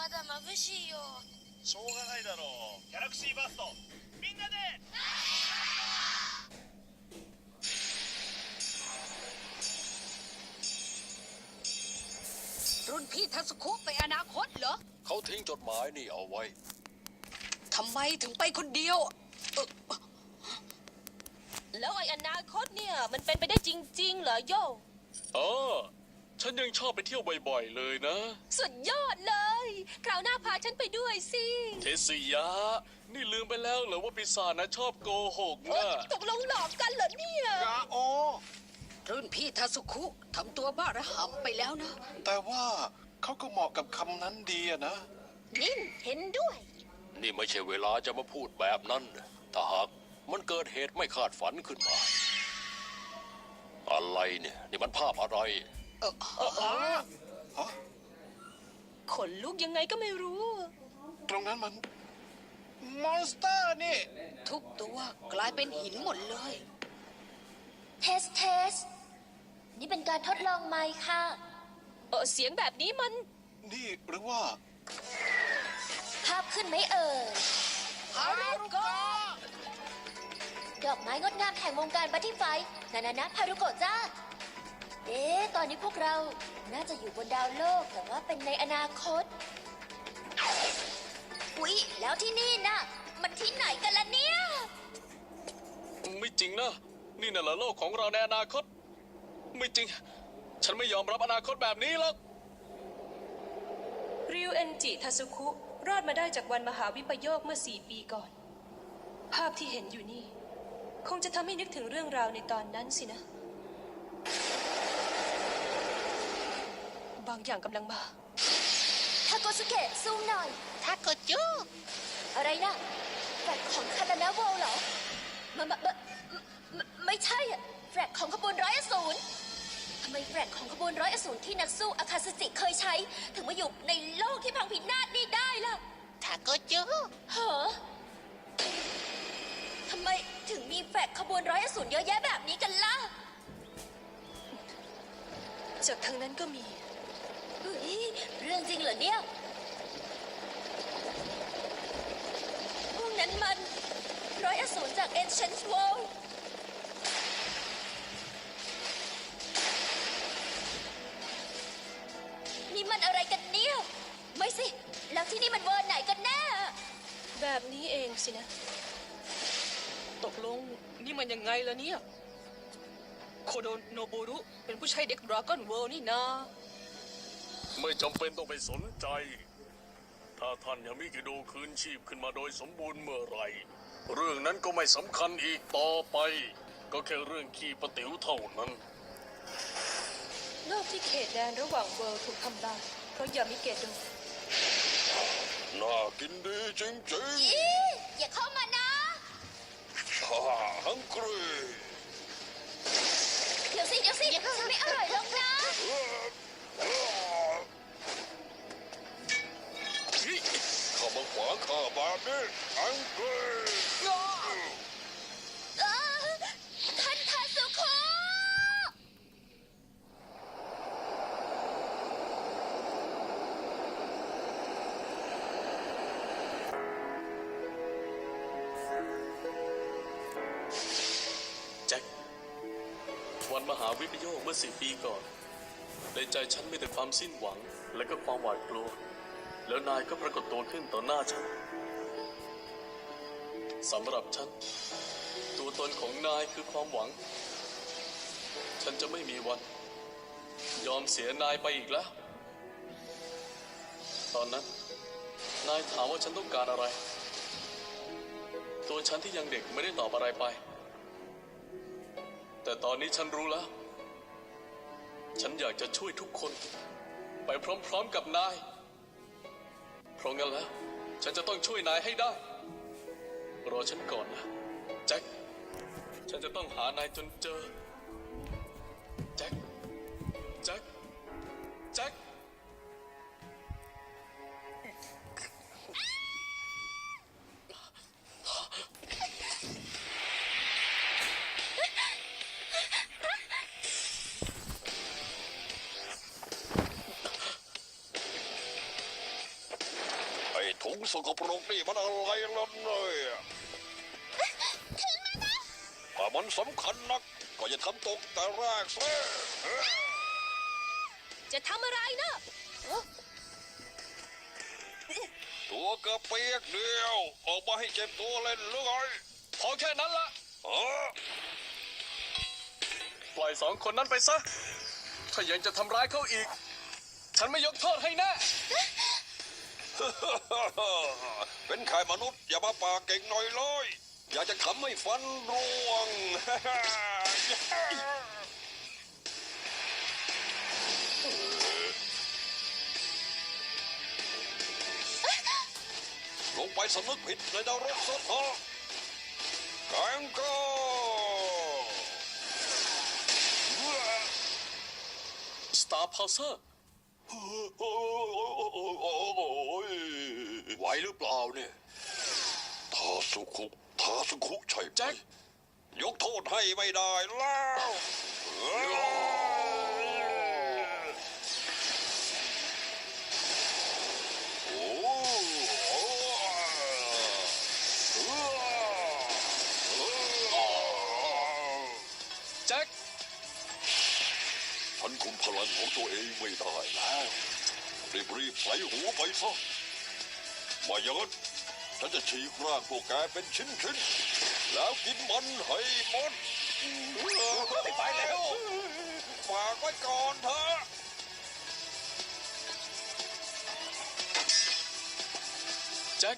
まだ眩しいよしょうがないだろうギャラクシーバーストみんなで รุ่นพี่ทัศคุไปอนาคตเหรอ เขาทิ้งจดหมายนี่เอาไว้ ทำไมถึงไปคนเดียวเอ่อ แล้วไอ้อนาคตเนี่ย มันเป็นไปได้จริง ๆ เหรอโย เออ ฉันยังชอบไปเที่ยวบ่อยๆเลยนะ สุดยอดเลย คราวหน้าพาฉันไปด้วยสิเทสุยะ นี่ลืมไปแล้วเหรอว่าปีศาจนะชอบโกหกเอ้นะยตกลงหลอกกันเหรอเนี่ย กาโอ รุ่นพี่ทัศคุทำตัวบ้าระห่ำไปแล้วนะ แต่ว่าเขาก็เหมาะกับคำนั้นดีอะนะนินเห็นด้วย นี่ไม่ใช่เวลาจะมาพูดแบบนั้นถ้าหากมันเกิดเหตุไม่คาดฝันขึ้นมา อะไรเนี่ย นี่มันภาพอะไร ขนลุกยังไงก็ไม่รู้ ตรงนั้นมัน มอนสเตอร์นี่ ทุกตัวกลายเป็นหินหมดเลย เทส เทส นี่เป็นการทดลองไหมค่ะ เออเสียงแบบนี้มัน นี่หรือว่า ภาพขึ้นไหมเอ่ยฮารุโกะดอกไม้งดงามแห่งวงการบัตตี้ไฟนานานะพารุโกะจ้า เอ๊ะ ตอนนี้พวกเรา น่าจะอยู่บนดาวโลก แต่ว่าเป็นในอนาคต อุ๊ย แล้วที่นี่น่ะมันที่ไหนกันล่ะเนี่ย ไม่จริงนะ นี่น่ะเหรอโลกของเราในอนาคต ไม่จริง ฉันไม่ยอมรับอนาคตแบบนี้หรอก ริวเอนจิทาสุคุ รอดมาได้จากวันมหาวิปโยคเมื่อสี่ปีก่อน ภาพที่เห็นอยู่นี่ คงจะทำให้นึกถึงเรื่องราวในตอนนั้นสินะางอย่างกำลังมา ทาโกสุเกะซูมหน่อย ทาโกจูอะไรนะแฟลกของคาตานะโวลเหรอมามามาไม่ไม่ใช่อะแฟลกของขบวนร้อยอสูรทำไมแฟลกของขบวนร้อยอสูรที่นักสู้อาคาสจิเคยใช้ ถึงมาอยู่ในโลกที่พังพินาศนี่ได้ล่ะ ทาโกจูเหรอทำไมถึงมีแฟลกขบวนร้อยอสูรเยอะแยะแบบนี้กันล่ะ จากทางนั้นก็มี เฮ้ยเรื่องจริงเหรอเนี่ยพวกนั้นมันร้อยอสูรจาก Ancient World นี่มันอะไรกันเนี่ย ไม่สิ แล้วที่นี่มันเวอร์ไหนกันแน่แบบนี้เองสินะ ตกลงนี่มันยังไงล่ะเนี่ย โคโดโนบุรุเป็นผู้ใช้เด็กดราก้อนเวิลด์นี่นา ไม่จำเป็นต้องไปสนใจ ถ้าท่านยามิกิโดคืนชีพขึ้นมาโดยสมบูรณ์เมื่อไหรเรื่องนั้นก็ไม่สำคัญอีกต่อไป ก็แค่เรื่องขี้ประติ๋วเท่านั้น โลกที่เขตแดนระหว่างเวิลด์ถูกทำลายเพราะยามิเกะโดน่ากินดีจริงอีอย่าเข้ามานะ ๆฮ่าฮังกรีเดี๋ยวสิเดี๋ยวสิจะไม่อร่อยหรอกนะ มาขวางข้าแบบนี้ฮังกรีเอ่อท่านทาสุโคแจ็ควันมหาวิปโยคเมื่อสี่ปีก่อน ในใจฉันมีแต่ความสิ้นหวังและก็ความหวาดกลัว แล้วนายก็ปรากฏตัวขึ้นต่อหน้าฉันสำหรับฉัน ตัวตนของนายคือความหวัง ฉันจะไม่มีวัน ยอมเสียนายไปอีกแล้ว ตอนนั้น นายถามว่าฉันต้องการอะไร ตัวฉันที่ยังเด็กไม่ได้ตอบอะไรไป แต่ตอนนี้ฉันรู้แล้ว ฉันอยากจะช่วยทุกคน ไปพร้อมๆกับนาย เพราะงั้นแล้ว ฉันจะต้องช่วยนายให้ได้ รอฉันก่อนนะแจ็ค ฉันจะต้องหานายจนเจอ แจ็ค สกปรกนี่มันอะไรล่ะเนี่ยถ้ามันสำคัญนัก ก็อย่าทำตกแต่แรกสิจะทำอะไรนะตัวกระเปียกเดียว ออกมาให้เจ็บตัวเล่นหรือไงพอแค่นั้นละฮะปล่อยสองคนนั้นไปซะ ถ้ายังจะทำร้ายเขาอีก ฉันไม่ยกโทษให้แน่ เป็นแค่มนุษย์ อย่ามาปากเก่งหน่อยเลย อยากจะทำให้ฟันร่วง ลงไปสำนึกผิดในดาวรกซะเถอะแกงก็ Star p u l s e r ไหวหรือเปล่าเนี่ยทาสุคุทาสุคุใช่ไหมยกโทษให้ไม่ได้แล้ว นคุมพลังของตัวเองไม่ได้แล้ว รีบรีบๆใส่หัวไปซะไมาอย่างนั้นฉันจะฉีกร่างพวกแกเป็นชิ้นๆ แล้วกินมันให้หมดไปแล้วฝากไว้ก่อนเถอะแจ็ค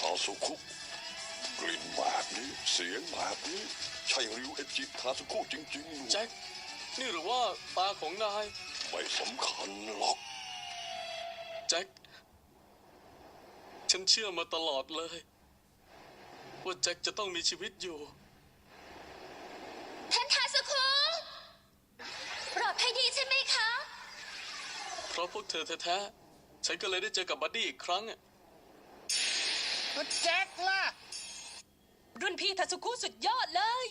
ฮาสุคุกลิ่นแบบนี้ เสียงแบบนี้ใช่ริวเอจิทาสุคุจริงๆหรือแจ็ค นี่หรือว่าตาของนาย ไม่สำคัญหรอก แจ็ค ฉันเชื่อมาตลอดเลย ว่าแจ็คจะต้องมีชีวิตอยู่ ท่านทาสุคุปลอดภัยดีใช่ไหมคะ เพราะพวกเธอแท้ๆ ฉันก็เลยได้เจอกับบัดดี้อีกครั้งอะแจ็คล่ะ รุ่นพี่ทัสุคุสุดยอดเลย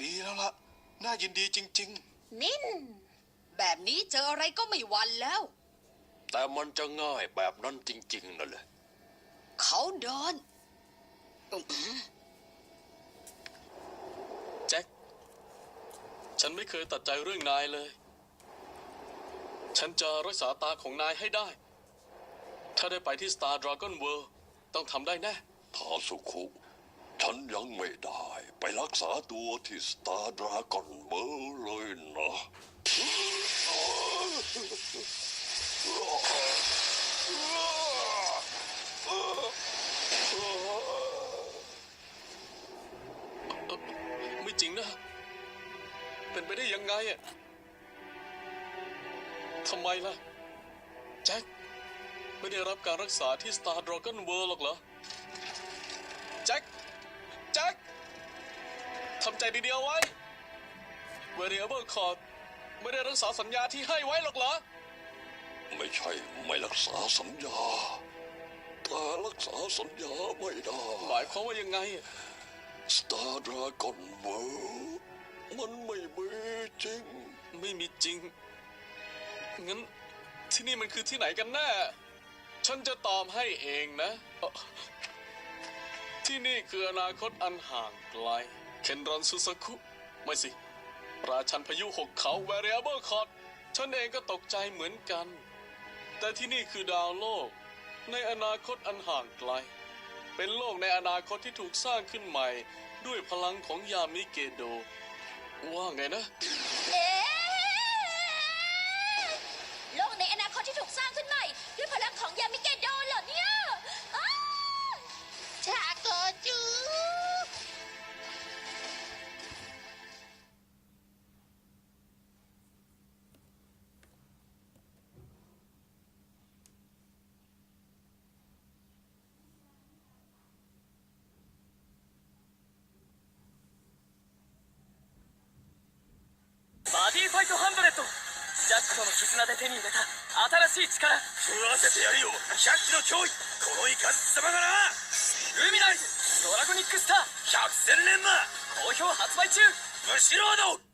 ดีแล้วล่ะ น่ายินดีจริง นิน แบบนี้เจออะไรก็ไม่หวันแล้ว ๆ แต่มันจะง่ายแบบนั้นจริง ๆนั่นแหละ เขาโดนแจ็ค ฉันไม่เคยตัดใจเรื่องนายเลย ฉันจะรักษาตาของนายให้ได้ ถ้าได้ไปที่ Star Dragon World ต้องทำได้แน่ ทาสุคุ ฉันยังไม่ได้ ไปรักษาตัวที่สตาร์ดราก้อนเบอร์เลยนะไม่จริงนะ เป็นไปได้ยังไงอะทำไมล่ะ แจ็ค ไม่ได้รับการรักษาที่ Star Dragon World หรอกเหรอ แจ็ค แจ็คทำใจดีๆเอาไว้ Variable Cord ไม่ได้รักษาสัญญาที่ให้ไว้หรอกเหรอ ไม่ใช่ไม่รักษาสัญญา แต่รักษาสัญญาไม่ได้หมายความว่ายังไงอะสตาร์ดราก้อนเบอร์มันไม่มีจริง ไม่มีจริง งั้นที่นี่มันคือที่ไหนกันแน่ ฉันจะตอบให้เองนะเอ่อ ที่นี่คืออนาคตอันห่างไกล เคนรอนซูซาคุไม่สิ ราชันพายุหกเขา Variable c o r d ฉันเองก็ตกใจเหมือนกัน แต่ที่นี่คือดาวโลก ในอนาคตอันห่างไกล เป็นโลกในอนาคตที่ถูกสร้างขึ้นใหม่ ด้วยพลังของยามิเกโด ว่าไงนะ เอ๊ 絆で手に入れた新しい力食わせてやるよ。百鬼の脅威このイカズ様がな。ルミナイズドラゴニックスター百戦錬磨好評発売中。ブシロード